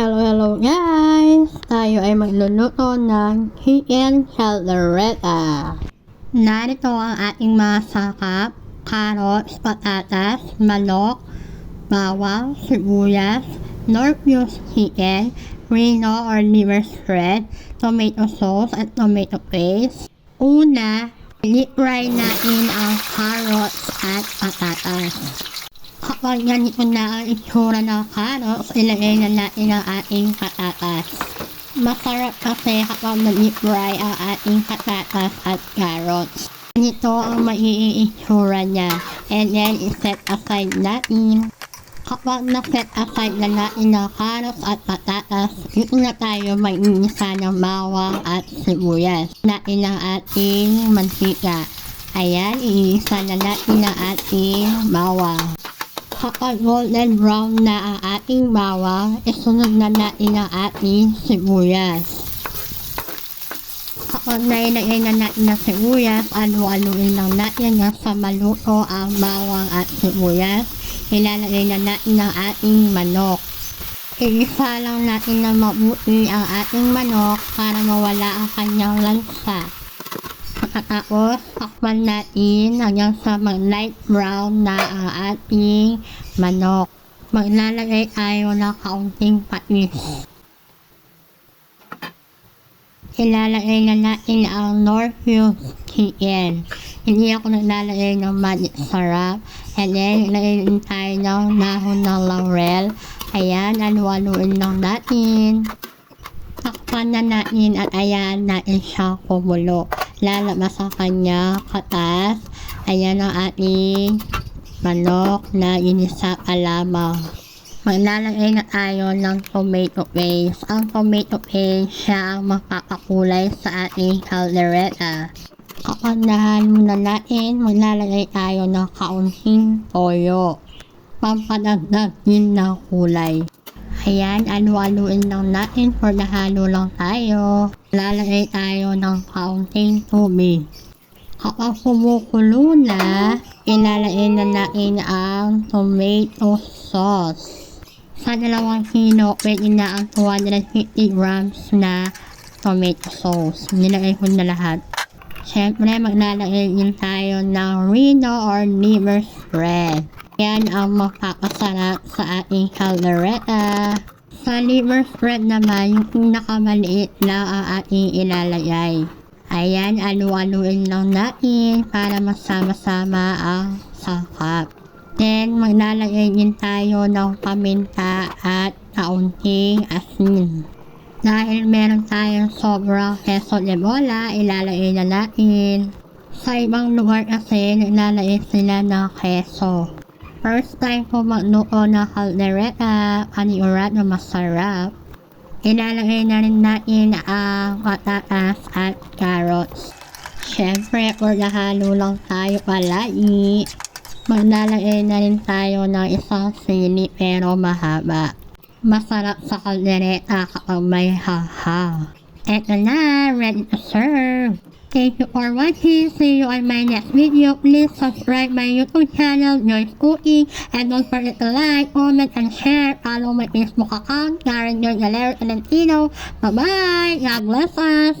Hello, hello guys! Tayo ay magluluto ng chicken caldereta. Narito ang ating mga sakap, carrots, patatas, manok, bawang, sibuyas, North Fuse chicken, Reno or liver spread, tomato sauce at tomato paste. Una, i-fry natin ang carrots at patatas. Kapag ganito na ang itsura ng carrots, ilagay na natin ang ating patatas. Masarap kasi kapag nag-fry ang ating patatas at carrots. Ganito ang magiging itsura niya. And then, iset aside natin. Kapag na-set aside na natin ang carrots at patatas, dito na tayo mag-inisa ng bawang at sibuyas. Natin ang ating mantika. Ayan, iisa na natin ang ating bawang. Kapag golden brown na ang ating bawang, isunod na natin ang ating sibuyas. Kapag nailagay na natin ang sibuyas, alu-aluin lang natin yan sa maluto ang bawang at sibuyas. Ilalagay na natin ang ating manok. Iisa lang natin na mabuti ang ating manok para mawala ang kanyang lansa. Pagkatapos, takpan natin hanggang sa mag-light brown na ang ating manok. Maglalagay tayo ng kaunting patis. Ilalagay na natin ang Northfield chicken. Hindi ako naglalagay ng magic sarap. And then, din tayo ng dahon ng laurel. Ayan, alu-aluin lang natin. Takpan na natin at ayan natin siya kumulo. Lalabas ang kanya katas. Ayan ang ating manok na inisa pa lamang. Maglalagay na tayo ng tomato paste. Ang tomato paste siya ang mapapakulay sa ating caldereta. Kapag nahalo na natin, maglalagay tayo ng kaunting toyo. Pampadagdag din ng kulay. Ayan, alu-aluin lang natin for nahalo lang tayo. Lalagay tayo ng kaunting tubig. Kapag kumukulo na, ilalagay na natin ang tomato sauce. Sa dalawang kilo, pwede na ang 250 grams na tomato sauce. Nilagay ko na lahat. Siyempre, maglalagay din tayo ng Reno or liver spread. Yan ang makakasarap sa ating caldereta. Sa liver spread naman, yung pinakamaliit lang ang ating ilalagay. Ayan, alu-aluin lang natin para masama-sama ang sakap. Then, maglalagay din tayo ng paminta at kaunting asin. Dahil meron tayong sobrang queso de bola, ilalagay na natin. Sa ibang lugar kasi, nilalagay sila ng queso. First time ko magluto ng caldereta, panigurado masarap. Ilalagay na rin natin ang patatas at carrots. Siyempre, kung nahalo lang tayo palagi, maglalagay na rin tayo ng isang sili pero mahaba. Masarap sa kaldereta kapag may haha. Eto na, ready to serve. Thank you for watching. See you on my next video. Please subscribe my YouTube channel, Joyce Cooking. And don't forget to like, comment, and share. Follow my Facebook account, Karen Joy Galero Valentino. Bye-bye. God bless us.